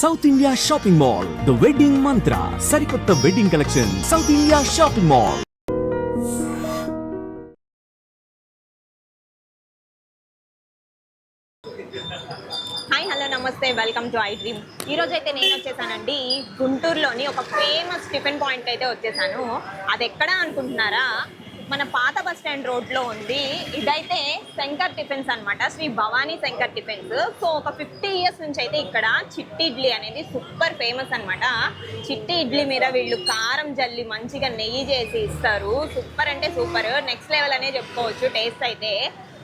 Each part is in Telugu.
South India shopping mall the wedding Mantra సరికొత్త wedding collection South India shopping mall hi hello నమస్తే వెల్కమ్ టు ఐ డ్రీమ్ ఈ రోజు అయితే నేను వచ్చేసానండి గుంటూరులోని ఒక ఫేమస్ టిఫిన్ పాయింట్ అయితే వచ్చేసాను. అది ఎక్కడ అనుకుంటున్నారా? మన పాత బస్ స్టాండ్ రోడ్లో ఉంది ఇదైతే శంకర్ టిఫిన్స్ అన్నమాట. శ్రీ భవానీ శంకర్ టిఫిన్స్. సో ఒక ఫిఫ్టీ ఇయర్స్ నుంచి అయితే ఇక్కడ చిట్టి ఇడ్లీ అనేది సూపర్ ఫేమస్ అన్నమాట. చిట్టి ఇడ్లీ మీద వీళ్ళు కారం జల్లి మంచిగా నెయ్యి చేసి ఇస్తారు. సూపర్ అంటే సూపర్. నెక్స్ట్ లెవెల్ అనే చెప్పుకోవచ్చు టేస్ట్ అయితే.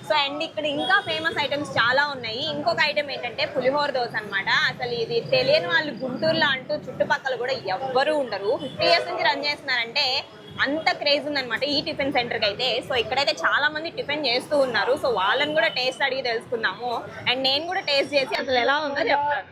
సో అండ్ ఇక్కడ ఇంకా ఫేమస్ ఐటమ్స్ చాలా ఉన్నాయి. ఇంకొక ఐటమ్ ఏంటంటే పులిహోర దోశ అనమాట అసలు ఇది తెలియని వాళ్ళు గుంటూరులో అంటూ చుట్టుపక్కల కూడా ఎవ్వరూ ఉండరు. ఫిఫ్టీ ఇయర్స్ నుంచి రన్ చేస్తున్నారంటే అంత క్రేజ్ ఉందన్నమాట ఈ టిఫిన్ సెంటర్కి అయితే సో ఇక్కడైతే చాలా మంది టిఫిన్ చేస్తూ ఉన్నారు. సో వాళ్ళని కూడా టేస్ట్ అడిగి తెలుసుకుందాము. అండ్ నేను కూడా టేస్ట్ చేసి అసలు ఎలా ఉందో చెప్తాను.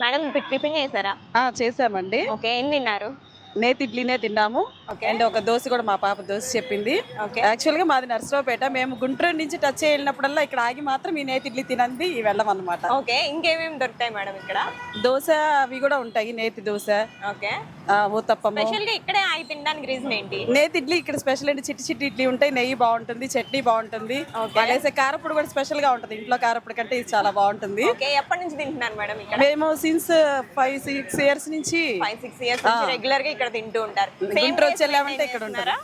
మేడం టిఫిన్ చేశారా? ఆ, చేసామండి ఓకే ఏం తిన్నారు? నేతి ఇడ్లీనే తిన్నాము. అండ్ ఒక దోశ కూడా మా పాప దోశ చెప్పింది. ఓకే యాక్చువల్గా మాది నర్సరావుపేట. మేము గుంటూరు నుంచి టచ్ వెళ్ళినప్పుడల్లా ఇక్కడ ఆగి మాత్రం ఈ నేతి ఇడ్లీ తినంది వెళ్ళం అనమాట ఓకే ఇంకేమేమి దొరుకుతాయి మేడం ఇక్కడ? దోశ అవి కూడా ఉంటాయి నేతి దోశ. ఓకే స్పెషల్గా ఇక్కడే ఆగి తినడానికి రీజన్ ఏంటి? నేతి ఇడ్లీ ఇక్కడ స్పెషల్ అంటే చిట్టి చిట్టి ఇడ్లీ ఉంటాయి నెయ్యి బాగుంటుంది చట్నీ బాగుంటుంది. వేసే కారప్పుడు కూడా స్పెషల్గా ఉంటుంది. ఇంట్లో కారప్పుడు కంటే ఇది చాలా బాగుంటుంది. ఎప్పటి నుంచి తింటున్నారు మేడం ఇక్కడ? మేము సిన్స్ ఫైవ్ సిక్స్ ఇయర్స్ నుంచి. ఫైవ్ సిక్స్ ఇయర్స్ రెగ్యులర్గా ఇక్కడ తింటూ ఉంటారు. గుంటూరు వచ్చి వెళ్ళామంటే ఇక్కడ ఉంటారా.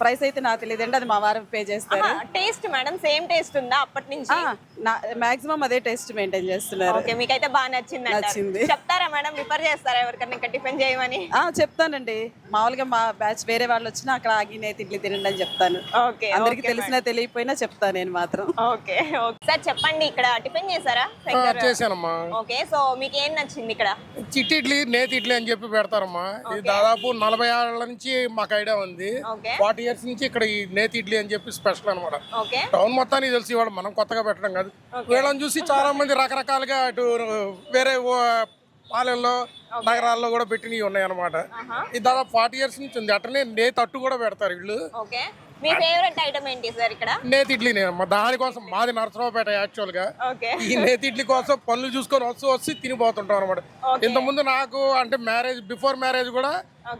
ప్రైస్ అయితే నాకు తెలియదండి అది మా వారు పే చేస్తారు. టేస్ట్ మేడం సేమ్ టేస్ట్ ఉందా అప్పటి నుంచి? మాక్సిమం అదే టేస్ట్ మెయింటైన్ చేస్తున్నారు. ఓకే మీకైతే బాగా నచ్చింది అంటారు. నచ్చింది. చెప్తారా మేడం రిఫర్ చేస్తారా ఎవరికైనా ఇక్కడ టిఫిన్ చేయమని? ఆ చెప్తానండి. మామూలుగా మా బ్యాచ్ వేరే వాళ్ళు వచ్చినా అక్కడ ఆగి నేతి ఇడ్లీ తినండి అని చెప్తాను. ఓకే అందరికి తెలిసినా తెలియకపోయినా చెప్తాను నేను మాత్రం. Okay okay. సార్ చెప్పండి ఇక్కడ టిఫిన్ చేశారా? చేశానమ్మా. ఓకే సో మీకు ఏం నచ్చింది ఇక్కడ? చిట్టి ఇడ్లీ నేతి ఇడ్లీ అని చెప్పి పెడతారమ్మా. ఇది దాదాపు నలభై ఏళ్ళ నుంచి మాకు ఐడియా ఉంది. ఓకే. ఫార్టీ ఇయర్స్ నుంచి ఇక్కడ ఈ నేతి ఇడ్లీ అని చెప్పి స్పెషల్ అనమాట టౌన్ మొత్తానికి తెలిసి ఇవాళ మనం కొత్తగా పెట్టడం కాదు. వీళ్ళని చూసి చాలా మంది రకరకాలుగా అటు వేరే పాలెల్లో నగరాల్లో కూడా పెట్టినవి ఉన్నాయి అనమాట ఇది దాదాపు ఫార్టీ ఇయర్స్ నుంచి ఉంది. అట్లనే నేతి అట్టు కూడా పెడతారు వీళ్ళు. మీ ఫేవరెట్ ఐటమ్ ఏంటి సార్ ఇక్కడ? నేతి అమ్మా దానికోసం మాది నరసరావుపేట యాక్చువల్గా ఈ నేతి ఇడ్లీ కోసం పనులు చూసుకొని వస్తూ వచ్చి తినిపోతుంటాం అనమాట ఇంత ముందు నాకు అంటే మ్యారేజ్ బిఫోర్ మ్యారేజ్ కూడా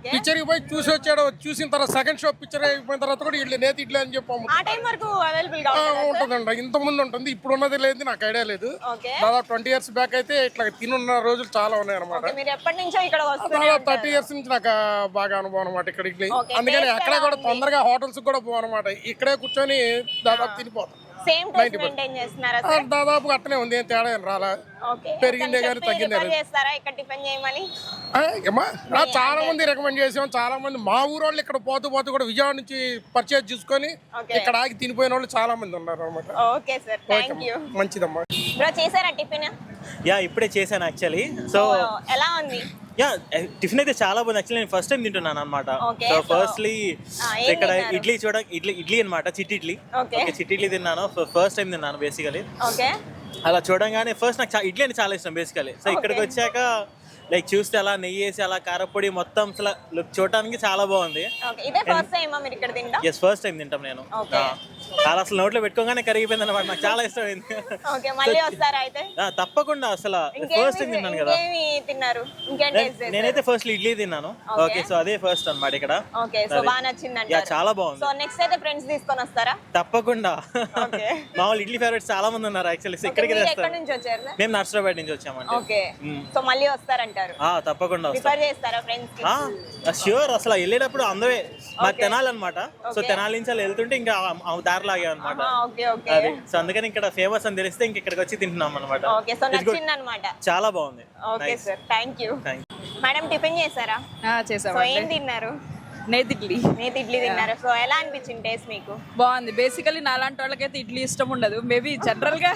పిక్చర్ పోయి చూసి వచ్చాడు. చూసిన తర్వాత సెకండ్ షో పిక్చర్ అయిపోయిన తర్వాత కూడా ఇడ్లీ నేతి ఇడ్లీ అని చెప్పి అమ్ముతాం. ఆ టైం వరకు అవైలబుల్గా ఆ, ఉంటుందా ఉంటుందండి ఇంత ముందు ఉంటుంది. ఇప్పుడు ఉన్నది లేదు నాకు ఐడియా లేదు. దాదాపు ట్వంటీ ఇయర్స్ బ్యాక్ అయితే ఇట్లా తినున్న రోజులు చాలా ఉన్నాయి అనమాట దాదాపు థర్టీ ఇయర్స్ నుంచి నాకు బాగా అనుభవం అనమాట ఇక్కడ ఇడ్లీ అందుకని అక్కడ ఎలా కూడా? తొందరగా హోటల్స్ కూడా పోవు అనమాట ఇక్కడే కూర్చొని దాదాపు తినిపోతాం. సేమ్ టేస్ట్ మెయింటైన్ చేస్తున్నారా ఆ, దాదాపు అట్లనే ఉంది. ఏం తేడా రాలా. పెరిగిందే కానీ తగ్గిందే చేస్తారా? ఇక్కడ టిఫిన్ చేయమని? చాలా మంది రికమెండ్ చేసాం. చాలా మంది మా ఊరు వాళ్ళు ఇక్కడ పోతూ పోతూ కూడా విజయవాడ నుంచి పర్చేజ్ చేసుకొని. ఇక్కడ ఆగి తినిపోయిన వాళ్ళు చాలా మంది ఉన్నారు అనమాట ఓకే సార్ థ్యాంక్ యూ మంచిదమ్మా. బ్రో చేశారా టిఫిన్? యా ఇప్పుడే చేశాను యాక్చువల్లీ సో ఎలా ఉంది? యా టిఫిన్ అయితే చాలా బాగుంది. యాక్చువల్లీ నేను ఫస్ట్ టైం తింటున్నాను అనమాట సో ఫస్ట్లీ ఇక్కడ? ఇడ్లీ చూడ ఇడ్లీ ఇడ్లీ అనమాట చిట్టి ఇడ్లీ. చిట్టి ఇడ్లీ తిన్నాను. ఫస్ట్ టైం తిన్నాను బేసికలీ ఓకే. అలా చూడంగానే ఫస్ట్ నాకు ఇడ్లీ అంటే చాలా ఇష్టం బేసికలీ సో ఇక్కడికి. వచ్చాక లైక్ చూస్తే అలా నెయ్యి వేసి అలా కారపొడి మొత్తం అసలు లుక్ చూడటానికి చాలా బాగుంది. ఇదే ఫస్ట్ టైం మీరు ఇక్కడ తింటా? ఎస్ ఫస్ట్ టైం తింటాం నేను. Okay. అలా అసలు నోట్లో పెట్టుకోగానే కరిగిపోయింది అనమాట నాకు చాలా ఇష్టమైంది. ఓకే మళ్ళీ వస్తారా అయితే? ఆ, తప్పకుండా అసలు ఫస్ట్ తిన్నాను కదా? తిన్నారు? ఇంకేం నేను- టేస్ట్ చేశారు? నేనైతే ఫస్ట్ ఇడ్లీ తిన్నాను. ఓకే. సో అదే ఫస్ట్ అన్నమాట ఇక్కడ. ఓకే సో యా చాలా బాగుంది. సో నెక్స్ట్ అయితే ఫ్రెండ్స్ తీసుకొని వస్తారా? తప్పకుండా. Okay. మామూలు ఇడ్లీ ఫేవరెట్స్ చాలా మంది ఉన్నారు యాక్చువల్లీ ఇక్కడికి మీరు ఎక్కడి తెస్తారు నుంచి వచ్చారు? సార్ మేము నర్సరాబాద్ నుంచి వచ్చామండి. ఓకే. సో మళ్ళీ వస్తారంటారు? ఆ, తప్పకుండా వస్తాం. ప్రిఫర్ చేస్తారా ఫ్రెండ్స్కి? ష్యూర్ అసలు వెళ్ళేటప్పుడు అందరే మా తెనాలి అనమాట సో. తెనాలి నుంచి అలా వెళ్తుంటే ఇంకా ఆ- ఆ దారి లాగా అనమాట ఓకే ఓకే. అది. సో అందుకని ఇక్కడ ఫేమస్ అని తెలిస్తే ఇంక ఇక్కడికి వచ్చి తింటున్నాం అనమాట ఓకే సో నచ్చింది అనమాట చాలా బాగుంది. Okay sir thank you thank madam tiffin చేశారా? సో ఏం తిన్నారు? నేతి ఇడ్లీ నేతి ఇడ్లీ తిన్నారు. సో ఎలా అనిపించింది టేస్ట్ మీకు? బాగుంది. బేసికలీ నాలాంటి వాళ్ళకైతే ఇడ్లీ ఇష్టం ఉండదు. మేబీ జనరల్గా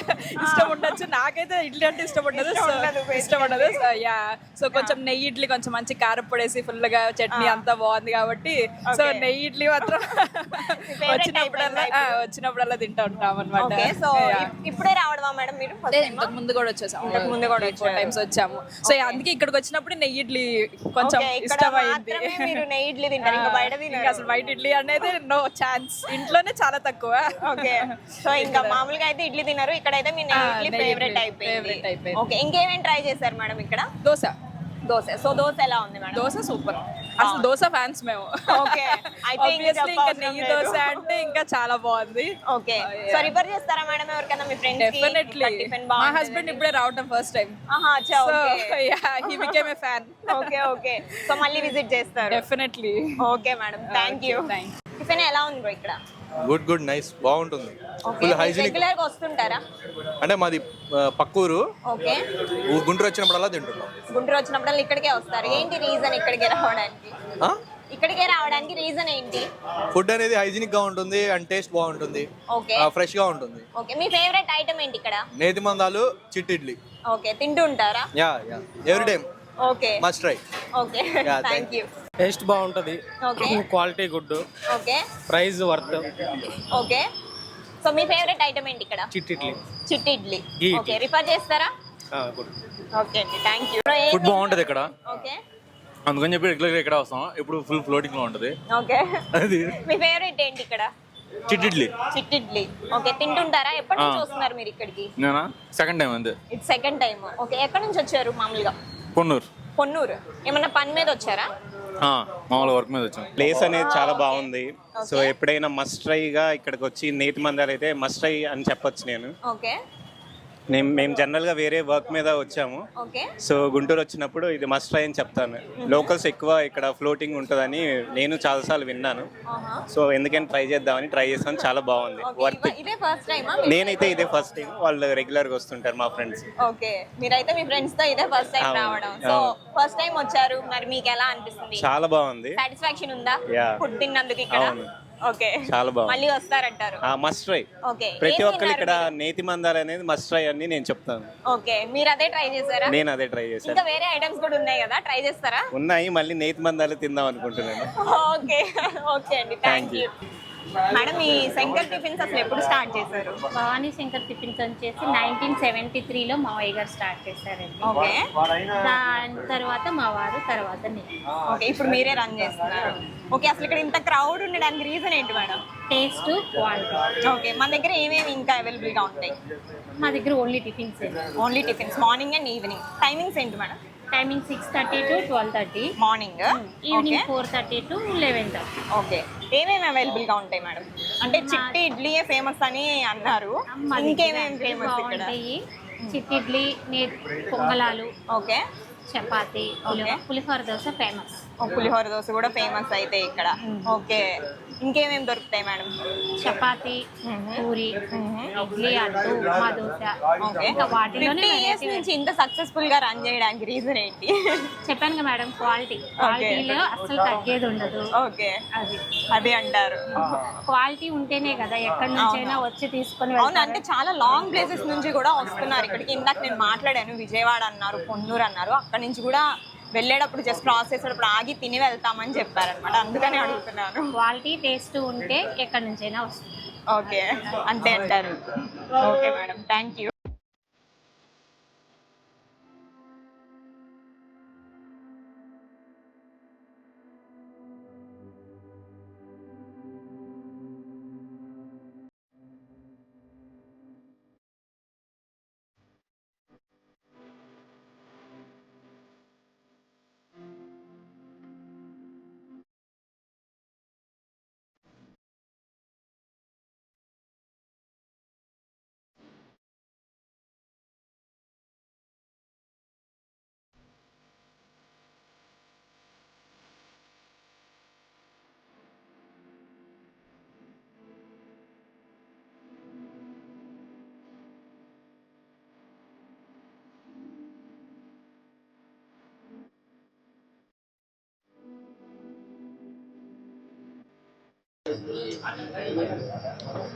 ఇష్టం ఉండొచ్చు. నాకైతే ఇడ్లీ అంటే ఇష్టం ఉండదు. ఇష్టం ఉండదు సో యా సో కొంచెం నెయ్యి ఇడ్లీ కొంచెం మంచి కారపొడేసి ఫుల్గా చట్నీ అంతా బాగుంది కాబట్టి సో. నెయ్యి ఇడ్లీ మాత్రం వచ్చినప్పుడల్లా వచ్చినప్పుడల్లా తింటా ఉంటాం అనమాట సో ఇప్పుడే రావడమా మేడం మీరు ఇంతకు ముందు కూడా వచ్చేసాం. ఇంతకు ముందు కూడా ఫోర్ టైమ్స్ వచ్చాము. సో అందుకే ఇక్కడికి వచ్చినప్పుడు నెయ్యి ఇడ్లీ కొంచెం ఇష్టమైంది. మీరు నెయ్యి ఇడ్లీ తింటారు. ఇంకా బయట అసలు వైట్ ఇడ్లీ అనేది నో ఛాన్స్ ఇంట్లోనే చాలా తక్కువ. ఓకే. సో ఇంకా మామూలుగా అయితే ఇడ్లీ తినరు. ఇక్కడైతే మీ నెయ్యి ఆ, ఇడ్లీ. ఫేవరెట్ అయిపోయింది. ఓకే ఇంకేమేమి ట్రై చేశారు మేడం ఇక్కడ? దోశ. దోశ. సో దోశ ఎలా ఉంది మేడం? దోశ సూపర్. అసలు దోశ ఫ్యాన్స్ మేము. ఓకే. అయితే ఇంకా నెయ్యి. దోశ అంటే ఇంకా చాలా బాగుంది. ఓకే. సో రిఫర్ చేస్తారా మేడం ఎవరికైనా మీ ఫ్రెండ్స్ డెఫినెట్లీ మా హస్బెండ్ ఇప్పుడే రావటం ఫస్ట్ టైం ఆహా అచ్చా okay. He became a fan okay okay. So మళ్ళీ విజిట్ చేస్తారు. Definitely okay madam you thank tiffin ఎలా ఉంది ఇక్కడ? గుడ్ గుడ్ నైస్ బాగుంటుంది. ఫుల్ హైజీనిక్ రెగ్యులర్గా వస్తుంటారా? అంటే మాది పక్కూరు. ఓకే. గుంటూరు వచ్చినప్పుడల్లా తింటున్నాం. గుంటూరు వచ్చినప్పుడు ఇక్కడికే వస్తారు. ఏంటి రీజన్ ఇక్కడికే రావడానికి? ఆ? ఇక్కడికే రావడానికి రీజన్ ఏంటి? ఫుడ్ అనేది హైజీనిక్గా ఉంటుంది అండ్ టేస్ట్ బాగుంటుంది. ఓకే. ఫ్రెష్గా ఉంటుంది. ఓకే మీ ఫేవరెట్ ఐటమ్ ఏంటి ఇక్కడ? నేతి మందాలు చిట్టి ఇడ్లీ. ఓకే తింటూ ఉంటారా? Yeah yeah. Every time okay. Must try okay. Yeah, thank thank you taste బాగుంటుంది. Okay. Quality good okay. Price worth. Okay. So మీ ఫేవరెట్ ఐటమ్ ఏంటి ఇక్కడ? చిట్ ఇడ్లీ. చిట్టి ఇడ్లీ. ఘీ ఓకే రిఫర్ చేస్తారా? గుడ్. ఓకే అండి థ్యాంక్ యూ ఫుడ్ బాగుంటది ఇక్కడ. ఓకే. అందుకని చెప్పి రెగ్యులర్ ఇక్కడ వస్తాం. ఇప్పుడు ఫుల్ ఫ్లోటింగ్లో ఉంటది. ఓకే. అది. మీ ఫేవరెట్ ఏంటి ఇక్కడ? చిట్టిడ్లీ చిట్టి ఇడ్లీ. ఓకే తింటుంటారా? ఎప్పటి నుంచి వస్తున్నారు మీరు ఇక్కడికి? నేనా? సెకండ్ టైం అంతే. ఇది సెకండ్ టైం ఓకే ఎక్కడి నుంచి వచ్చారు మామూలుగా? పొన్నూరు. పొన్నూరు. ఏమన్నా పని మీద వచ్చారా? మామూలు వర్క్ మీద వచ్చాం. ప్లేస్ అనేది చాలా బాగుంది. సో ఎప్పుడైనా మస్ట్ ట్రైగా ఇక్కడికి వచ్చి నేతి మందాలు అయితే మస్ట్ ట్రై అని చెప్పొచ్చు నేను. ఓకే. నేను మేము జనరల్గా వేరే వర్క్ మీద వచ్చాము. సో గుంటూరు వచ్చినప్పుడు ఇది మస్ట్ ట్రై అని చెప్తాను. లోకల్స్ ఎక్కువ ఇక్కడ ఫ్లోటింగ్ ఉంటుందని నేను చాలాసార్లు విన్నాను. సో ఎందుకని ట్రై చేద్దామని ట్రై చేస్తాను. చాలా బాగుంది. వర్త్ నేనైతే ఇదే ఫస్ట్ టైం వాళ్ళు రెగ్యులర్గా వస్తుంటారు మా ఫ్రెండ్స్ ఓకే. మీరైతే మీ ఫ్రెండ్స్తో ఇదే ఫస్ట్ టైం అవును, రావడం. సో అవును. ఫస్ట్ టైం వచ్చారు. మరి మీకు ఎలా అనిపిస్తుంది? చాలా బాగుంది. సాటిస్ఫాక్షన్ ఉందా? Yeah. ఫుడ్ తిన్నందుకు ఇక్కడ? అవును. ఓకే. చాలా బాగుంది. మళ్ళీ వస్తారంటారు. Must try okay. ప్రతి ఒక్కరు ఇక్కడ? నేతి మందాలు అనేది మస్ట్ ట్రై అని నేను చెప్తాను. ఓకే. మీరు అదే ట్రై చేశారా? నేను అదే ట్రై చేశాను. ఇంకా వేరే ఐటమ్స్ కూడా ఉన్నాయి కదా? ట్రై చేస్తారా? ఉన్నాయి. మళ్ళీ నేతి మందాలు తిందాం అనుకుంటున్నాను. ఓకే. ఓకే అండి. థ్యాంక్ యూ మేడం ఈ శంకర్ టిఫిన్స్ అసలు ఎప్పుడు స్టార్ట్ చేశారు? భవానీ శంకర్ టిఫిన్స్ వచ్చేసి నైన్టీన్ సెవెంటీ త్రీలో మావయ్య గారు స్టార్ట్ చేశారండి. ఓకే. దాని తర్వాత మా వారు తర్వాత నేను. ఓకే ఇప్పుడు మీరే రన్ చేస్తున్నారు. ఓకే అసలు ఇక్కడ ఇంత క్రౌడ్ ఉండడానికి రీజన్ ఏంటి మేడం? Taste quality. ఓకే మన దగ్గర ఏమేమి ఇంకా అవైలబుల్గా ఉంటాయి? మా దగ్గర only tiffins. Only tiffins morning and evening. Timings ఏంటి madam? Timing six thirty to twelve thirty. Morning? Evening four thirty to eleven thirty. Okay. ఏమేమి అవైలబుల్గా ఉంటాయి మేడం? అంటే చిట్టి ఇడ్లీయే ఫేమస్ అని అన్నారు. ఇంకేమేమి ఫేమస్ ఇక్కడ? చిట్టిడ్లీ నే పొంగలాలు ఓకే. చపాతి పులిహోర దోశ ఫేమస్. పులిహోర దోశ కూడా ఫేమస్ అయితే ఇక్కడ. ఓకే. ఇంకేమేమి దొరుకుతాయి మేడం? చపాతి పూరి ఇడ్లీ అట్టు ఉప్మా దోశ. ఓకే. ఇంకా వాటిలోనే ఇయర్స్ నుంచి ఇంత సక్సెస్ఫుల్గా రన్ చేయడానికి రీజన్ ఏంటి? చెప్పాను కదా మేడం క్వాలిటీ క్వాలిటీలో అస్సలు తగ్గేది ఉండదు. ఓకే. అది. అది అంటారు. క్వాలిటీ ఉంటేనే కదా ఎక్కడి నుంచైనా వచ్చి తీసుకొని అవును అంటే చాలా లాంగ్ ప్లేసెస్ నుంచి కూడా వస్తున్నారు. ఇక్కడికి ఇందాక నేను మాట్లాడాను విజయవాడ అన్నారు పొన్నూరు అన్నారు. అక్కడ నుంచి కూడా వెళ్ళేటప్పుడు జస్ట్ క్రాస్ చేసేటప్పుడు ఆగి తిని వెళ్తామని చెప్పారనమాట. అందుకని అడుగుతున్నాను. క్వాలిటీ టేస్ట్ ఉంటే ఎక్కడి నుంచైనా వస్తుంది. ఓకే. అంతే అంటారు. Okay madam. థ్యాంక్ యూ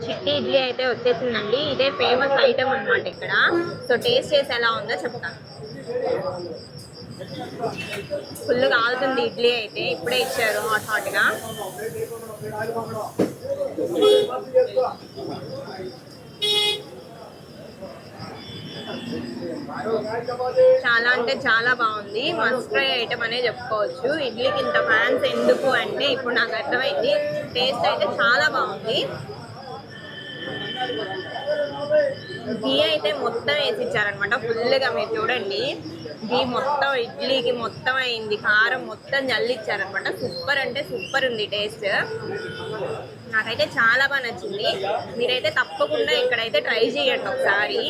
చిట్టి ఇడ్లీ అయితే వచ్చేసిందండి. ఇదే ఫేమస్ ఐటమ్ అన్నమాట ఇక్కడ. సో టేస్ట్ చేసి ఎలా ఉందో చెప్తాను ఫుల్ కాలుతుంది ఇడ్లీ అయితే. ఇప్పుడే ఇచ్చారు హాట్ హాట్గా చాలా అంటే చాలా బాగుంది. మస్ట్ ట్రై ఐటమ్ అనే చెప్పుకోవచ్చు. ఇడ్లీకి ఇంత ఫ్యాన్స్ ఎందుకు అంటే ఇప్పుడు నాకు అర్థమైంది. టేస్ట్ అయితే చాలా బాగుంది. ఘీ అయితే మొత్తం వేసి ఇచ్చారనమాట ఫుల్గా మీరు చూడండి. ఘీ మొత్తం ఇడ్లీకి మొత్తం అయింది. కారం మొత్తం జల్లిచ్చారనమాట సూపర్ అంటే సూపర్ ఉంది టేస్ట్ నాకైతే చాలా బాగా నచ్చింది. మీరైతే తప్పకుండా ఇక్కడైతే ట్రై చేయండి ఒకసారి.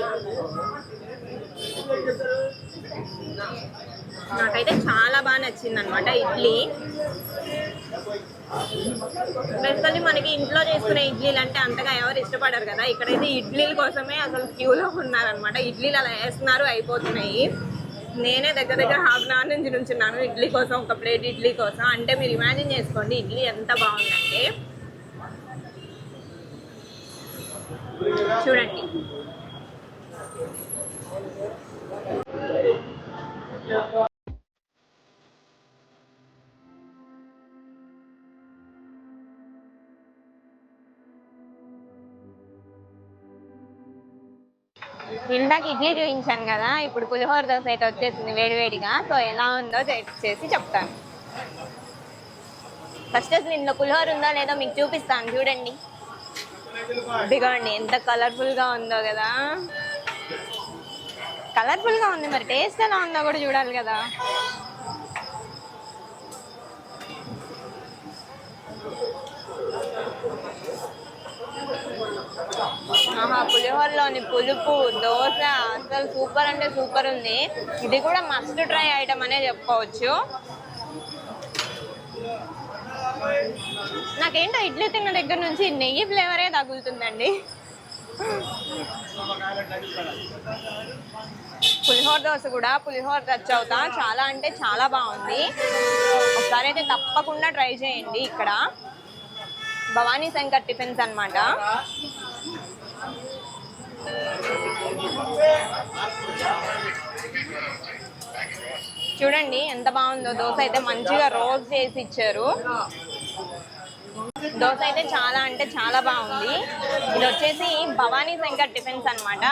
నాకైతే చాలా బాగా నచ్చింది అనమాట ఇడ్లీ. బేసికల్లీ మనకి ఇంట్లో చేసుకునే ఇడ్లీలు అంటే అంతగా ఎవరు ఇష్టపడరు కదా. ఇక్కడైతే ఇడ్లీల కోసమే అసలు క్యూలో ఉన్నారనమాట ఇడ్లీలు అలా వేస్తున్నారు అయిపోతున్నాయి. నేనే దగ్గర దగ్గర హాఫ్ అన్ అవర్ నుంచి నుంచున్నాను ఇడ్లీ కోసం ఒక ప్లేట్ ఇడ్లీ కోసం. అంటే మీరు ఇమాజిన్ చేసుకోండి ఇడ్లీ ఎంత బాగుందంటే. చూడండి. ఇందాక ఇడ్లీ చూపించాను కదా ఇప్పుడు పులిహోర దోశ అయితే వచ్చేసింది వేడివేడిగా. సో ఎలా ఉందో చేసి చెప్తాను. ఫస్ట్ అసలు ఇందులో పులిహోర ఉందో లేదో మీకు చూపిస్తాను. చూడండి. ఇదిగోండి ఎంత కలర్ఫుల్గా ఉందో కదా. కలర్ఫుల్గా ఉంది మరి. టేస్ట్ ఎలా ఉందో కూడా చూడాలి కదా. ఆహా పులిహోరలోని పులుపు దోశ అసలు సూపర్ అంటే సూపర్ ఉంది. ఇది కూడా మస్ట్ ట్రై ఐటమ్ అనే చెప్పుకోవచ్చు. నాకేంటో ఇడ్లీ తిన్న దగ్గర నుంచి నెయ్యి ఫ్లేవరే తగులుతుందండి. పులిహోర దోశ కూడా పులిహోర టచ్ అవుతా. చాలా అంటే చాలా బాగుంది. ఒకసారి అయితే తప్పకుండా ట్రై చేయండి ఇక్కడ. భవానీ శంకర్ టిఫిన్స్ అనమాట చూడండి ఎంత బాగుందో. దోశ అయితే మంచిగా రోల్ చేసి ఇచ్చారు. దోశ అయితే చాలా అంటే చాలా బాగుంది. ఇది వచ్చేసి భవానీ శంకర్ టిఫిన్స్ అన్నమాట.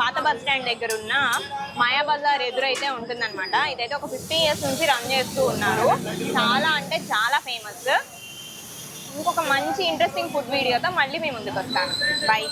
పాత బస్ స్టాండ్ దగ్గర ఉన్న మాయా బజార్ ఎదురైతే ఉంటుందన్నమాట. ఇదైతే ఒక ఫిఫ్టీ ఇయర్స్ నుంచి రన్ చేస్తూ ఉన్నారు. చాలా అంటే చాలా ఫేమస్. ఇంకొక మంచి ఇంట్రెస్టింగ్ ఫుడ్ వీడియోతో మళ్ళీ మీ ముందుకు వస్తాను బై.